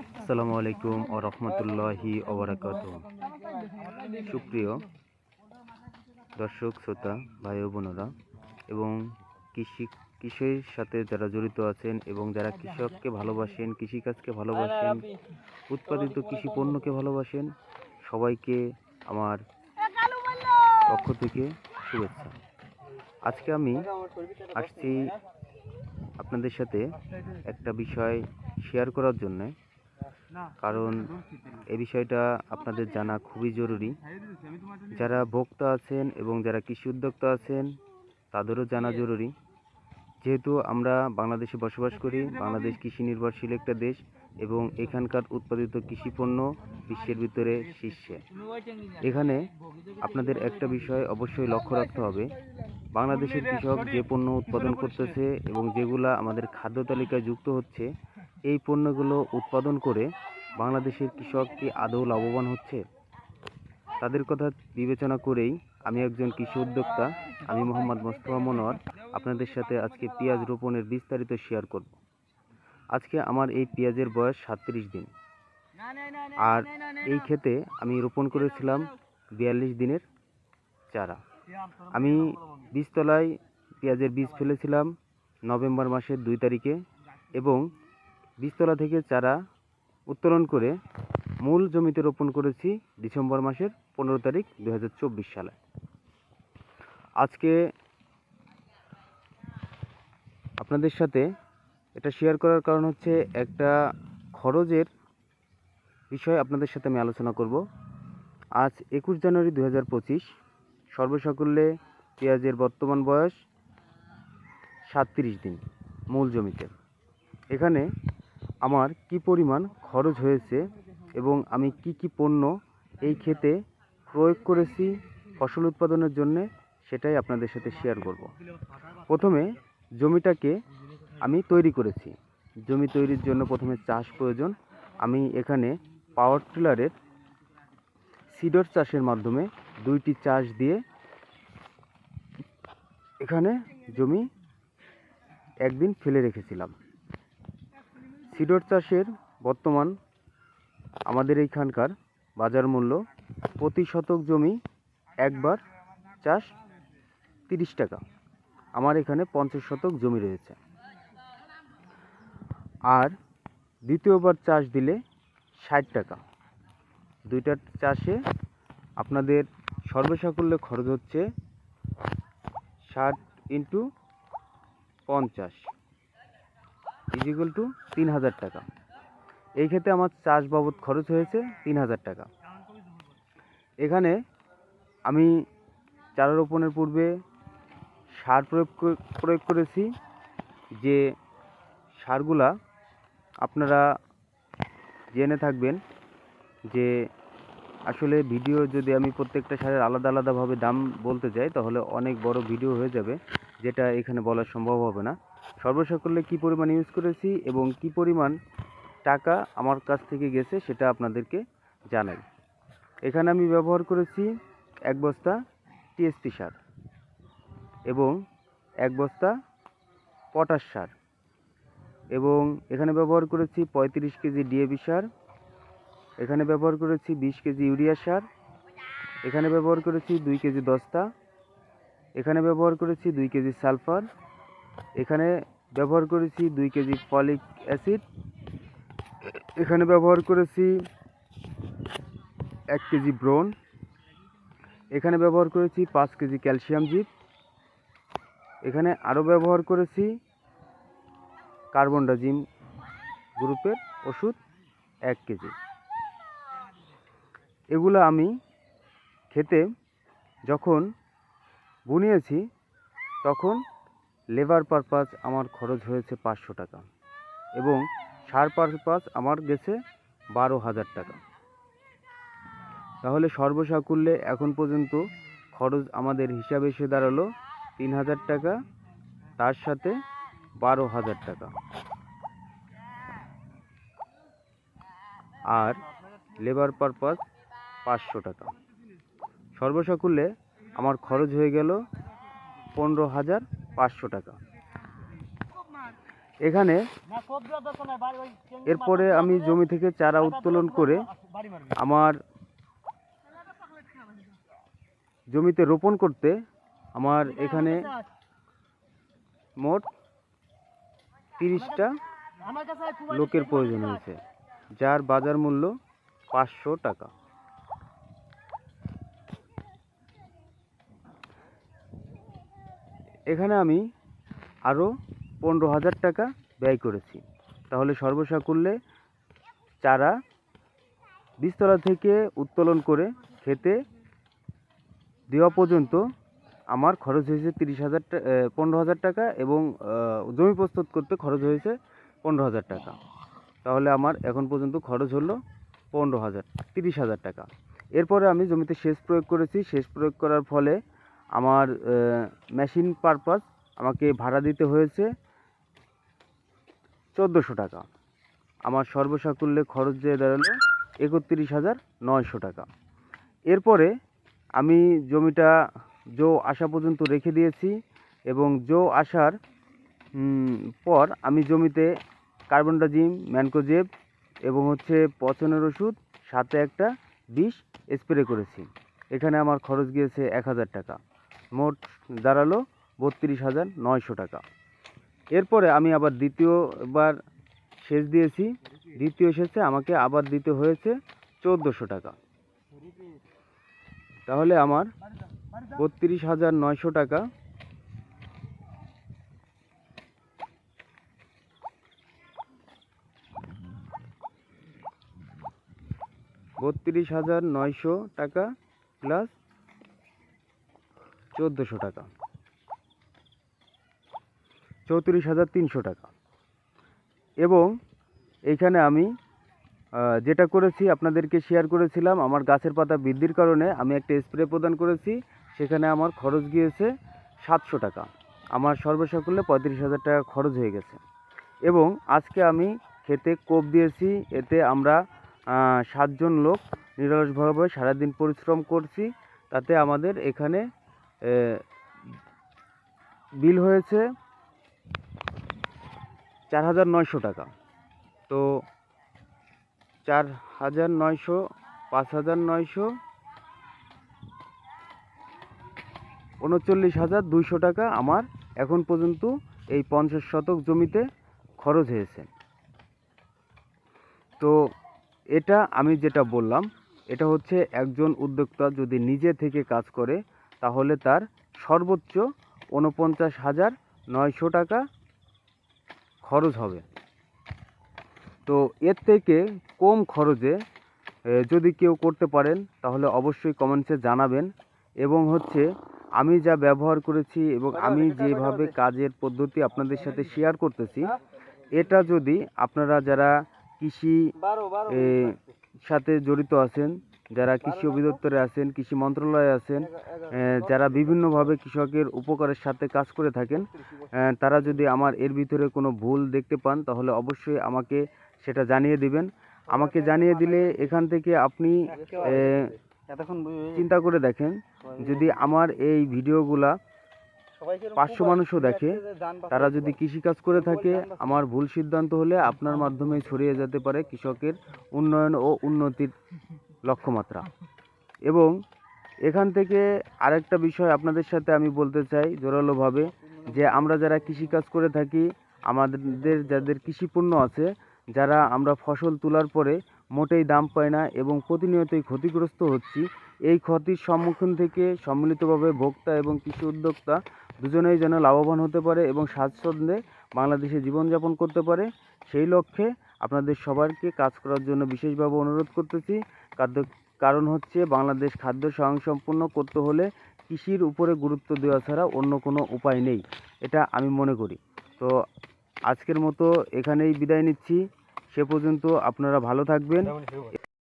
আসসালামু আলাইকুম ও রহমতুল্লাহি ওবরাকাত সুপ্রিয় দর্শক, শ্রোতা, ভাই ও বোনেরা, এবং কৃষি, কৃষির সাথে যারা জড়িত আছেন এবং যারা কৃষককে ভালোবাসেন, কৃষিকাজকে ভালোবাসেন, উৎপাদিত কৃষি পণ্যকে ভালোবাসেন, সবাইকে আমার পক্ষ থেকে শুভেচ্ছা। আজকে আমি আসছি আপনাদের সাথে একটা বিষয় শেয়ার করার জন্যে। কারণ এ বিষয়টা আপনাদের জানা খুবই জরুরি। যারা ভোক্তা আছেন এবং যারা কৃষি উদ্যোক্তা আছেন, তাদেরও জানা জরুরি। যেহেতু আমরা বাংলাদেশে বসবাস করি, বাংলাদেশ কৃষি নির্ভরশীল একটা দেশ এবং এখানকার উৎপাদিত কৃষি পণ্য বিশ্বের ভিতরে শীর্ষে। এখানে আপনাদের একটা বিষয় অবশ্যই লক্ষ্য রাখতে হবে। বাংলাদেশের কৃষক যে পণ্য উৎপাদন করতেছে এবং যেগুলা আমাদের খাদ্য তালিকায় যুক্ত হচ্ছে এই পণ্যগুলো উৎপাদন করে বাংলাদেশের কৃষক কি আদৌ লাভবান হচ্ছে? তাদের কথা বিবেচনা করেই আমি একজন কৃষি উদ্যোক্তা, আমি মোহাম্মদ মোস্তফা মনোয়ার। আপনাদের সাথে আজকে পেঁয়াজ রোপণের বিস্তারিত শেয়ার করব। আজকে আমার এই পেঁয়াজের বয়স সাতত্রিশ দিন। আর এই ক্ষেতে আমি রোপণ করেছিলাম বিয়াল্লিশ দিনের চারা। আমি বীজতলায় পেঁয়াজের বীজ ফেলেছিলাম নভেম্বর মাসের দুই তারিখে এবং বীজতলা থেকে চারা উত্তোলন করে মূল জমিতে রোপণ করেছি ডিসেম্বর মাসের পনেরো তারিখ দু চব্বিশ সালে। আজকে আপনাদের সাথে এটা শেয়ার করার কারণ হচ্ছে একটা খরচের বিষয় আপনাদের সাথে আমি আলোচনা করব। আজ একুশ জানুয়ারি দু হাজার পঁচিশ, সর্বসাকুল্যে পেঁয়াজের বর্তমান বয়স সাতত্রিশ দিন মূল জমিতে। এখানে আমার কি পরিমাণ খরচ হয়েছে এবং আমি কি কি পণ্য এই ক্ষেতে প্রয়োগ করেছি ফসল উৎপাদনের জন্যে সেটাই আপনাদের সাথে শেয়ার করব। প্রথমে জমিটাকে আমি তৈরি করেছি। জমি তৈরির জন্য প্রথমে চাষ প্রয়োজন। আমি এখানে পাওয়ার টিলারের সিডর চাষের মাধ্যমে দুইটি চাষ দিয়ে এখানে জমি একদিন ফেলে রেখেছিলাম। সিডর চাষের বর্তমান আমাদের এইখানকার বাজার মূল্য প্রতি শতক জমি একবার চাষ তিরিশ টাকা। আমার এখানে পঞ্চাশ শতক জমি রয়েছে। আর দ্বিতীয়বার চাষ দিলে ষাট টাকা। দুইটা চাষে আপনাদের সর্বসাকুল্যে খরচ হচ্ছে ষাট ইন্টু পঞ্চাশ। ইজিক্যাল টু তিন হাজার টাকা। এই ক্ষেত্রে আমার চাষ বাবদ খরচ হয়েছে তিন হাজার টাকা। এখানে আমি চারা রোপণের পূর্বে সার প্রয়োগ প্রয়োগ করেছি যে সারগুলা আপনারা জেনে থাকবেন যে আসলে ভিডিও যদি আমি প্রত্যেকটা সারের আলাদা আলাদাভাবে দাম বলতে যাই, তাহলে অনেক বড় ভিডিও হয়ে যাবে, যেটা এখানে বলা সম্ভব হবে না। সর্বসাকুল্যে কী পরিমাণ ইউজ করেছি এবং কি পরিমাণ টাকা আমার কাছ থেকে গেছে সেটা আপনাদেরকে জানাই। এখানে আমি ব্যবহার করেছি এক বস্তা টিএসপি সার এবং এক বস্তা পটাশ সার এবং এখানে ব্যবহার করেছি পঁয়ত্রিশ কেজি ডিএবি সার, এখানে ব্যবহার করেছি বিশ কেজি ইউরিয়া সার, এখানে ব্যবহার করেছি দুই কেজি দস্তা, এখানে ব্যবহার করেছি দুই কেজি সালফার এখানে ব্যবহার করেছি দুই কেজি ফলিক অ্যাসিড। এখানে ব্যবহার করেছি এক কেজি ব্রোন এখানে ব্যবহার করেছি পাঁচ কেজি ক্যালসিয়াম জিপ এখানে আরও ব্যবহার করেছি কার্বনডাজিম গ্রুপের ওষুধ এক কেজি। এগুলো আমি খেতে যখন বুনিয়েছি তখন লেবার পারপাস আমার খরচ হয়েছে পাঁচশো টাকা এবং সার পারপাস আমার গেছে বারো হাজার টাকা। তাহলে সর্বসাকুল্যে এখন পর্যন্ত খরচ আমাদের হিসাবে এসে দাঁড়াল তিন হাজার টাকা, তার সাথে বারো হাজার টাকা। আর লেবার পারপাস পাঁচশো টাকা। সর্বসাকুল্যে আমার খরচ হয়ে গেল পনেরো হাজার পাঁচশো টাকা। এখানে এরপরে আমি জমি থেকে চারা উত্তোলন করে আমার জমিতে রোপণ করতে আমার এখানে মোট তিরিশটা লোকের প্রয়োজন হয়েছে, যার বাজার মূল্য পাঁচশো টাকা। এখানে আমি আরও পনেরো হাজার টাকা ব্যয় করেছি। তাহলে সর্বসাকুল্যে চারা বীজতলা থেকে উত্তোলন করে খেতে দেওয়া পর্যন্ত আমার খরচ হয়েছে তিরিশ হাজার পনেরো হাজার টাকা এবং জমি প্রস্তুত করতে খরচ হয়েছে পনেরো হাজার টাকা। তাহলে আমার এখন পর্যন্ত খরচ হলো পনেরো হাজার, তিরিশ হাজার টাকা। এরপরে আমি জমিতে সেচ প্রয়োগ করেছি। সেচ প্রয়োগ করার ফলে আমার মেশিন পারপাস আমাকে ভাড়া দিতে হয়েছে চোদ্দোশো টাকা। আমার সর্বসাকুল্যে খরচ যে দাঁড়াল একত্রিশ হাজার নয়শো টাকা। এরপরে আমি জমিটা জো আসা পর্যন্ত রেখে দিয়েছি এবং জো আসার পর আমি জমিতে কার্বনডাজিম ম্যানকোজেব এবং হচ্ছে পচনের ওষুধ, সাথে একটা বিষ স্প্রে করেছি। এখানে আমার খরচ গিয়েছে এক হাজার টাকা। মোট দাঁড়াল বত্রিশ হাজার নয়শো টাকা। এরপরে আমি আবার দ্বিতীয়বার সেচ দিয়েছি। দ্বিতীয় সেচে আমাকে আবার দিতে হয়েছে চোদ্দোশো টাকা। তাহলে আমার বত্রিশ হাজার নয়শো টাকা বত্রিশ হাজার নয়শো টাকা প্লাস চোদ্দোশো টাকা। চৌত্রিশ হাজার তিনশো টাকা। এবং এইখানে আমি যেটা করেছি, আপনাদেরকে শেয়ার করেছিলাম, আমার গাছের পাতা বৃদ্ধির কারণে আমি একটা স্প্রে প্রদান করেছি, সেখানে আমার খরচ গিয়েছে সাতশো টাকা। আমার সর্বসাকুল্যে পঁয়ত্রিশ হাজার টাকা খরচ হয়ে গেছে। এবং আজকে আমি খেতে কোপ দিয়েছি, এতে আমরা সাতজন লোক নিরলসভাবে সারাদিন পরিশ্রম করছি, তাতে আমাদের এখানে বিল হয়েছে চার হাজার নয়শো টাকা। তো চার হাজার নয়শো পাঁচ হাজার নয়শো, উনচল্লিশ হাজার দুইশো টাকা আমার এখন পর্যন্ত এই পঞ্চাশ শতক জমিতে খরচ হয়েছে। তো এটা আমি যেটা বললাম, এটা হচ্ছে একজন উদ্যোক্তা যদি নিজে থেকে কাজ করে তাহলে তার সর্বোচ্চ উনপঞ্চাশ হাজার নয়শো টাকা খরচ হবে। তো এর থেকে কম খরচে যদি কেউ করতে পারেন তাহলে অবশ্যই কমেন্টসে জানাবেন। এবং হচ্ছে আমি যা ব্যবহার করেছি এবং আমি যেভাবে কাজের পদ্ধতি আপনাদের সাথে শেয়ার করতেছি এটা যদি আপনারা যারা কৃষি সাথে জড়িত আছেন যারা কৃষি অধিদপ্তরে আছেন, কৃষি মন্ত্রণালয়ে আছেন যারা বিভিন্নভাবে কৃষকের উপকারের সাথে কাজ করে থাকেন তারা যদি আমার এর ভিতরে কোনো ভুল দেখতে পান, তাহলে অবশ্যই আমাকে সেটা জানিয়ে দিবেন। আমাকে জানিয়ে দিলে এখান থেকে আপনি চিন্তা করে দেখেন। যদি আমার এই ভিডিওগুলা পাঁচশো মানুষও দেখে, তারা যদি কৃষিকাজ করে থাকে, আমার ভুল সিদ্ধান্ত হলে আপনার মাধ্যমে ছড়িয়ে যেতে পারে কৃষকের উন্নয়ন ও উন্নতির লক্ষ্যমাত্রা। এবং এখান থেকে আরেকটা বিষয় আপনাদের সাথে আমি বলতে চাই জোরালোভাবে, যে আমরা যারা কৃষিকাজ করে থাকি, আমাদের যাদের কৃষিপণ্য আছে, যারা আমরা ফসল তোলার পরে মোটেই দাম পাই না এবং প্রতিনিয়তই ক্ষতিগ্রস্ত হচ্ছি, এই ক্ষতির সম্মুখীন থেকে সম্মিলিতভাবে ভোক্তা এবং কৃষি উদ্যোক্তা দুজনেই যেন লাভবান হতে পারে এবং স্বাচ্ছন্দ্যে বাংলাদেশে জীবনযাপন করতে পারে, সেই লক্ষ্যে আপনাদের সবাইকে কাজ করার জন্য বিশেষভাবে অনুরোধ করতেছি। খাদ্য, কারণ হচ্ছে বাংলাদেশ খাদ্য স্বয়ংসম্পূর্ণ করতে হলে কৃষির উপরে গুরুত্ব দেওয়া ছাড়া অন্য কোনো উপায় নেই। এটা আমি মনে করি। তো আজকের মতো এখানেই বিদায় নিচ্ছি। সে পর্যন্ত আপনারা ভালো থাকবেন।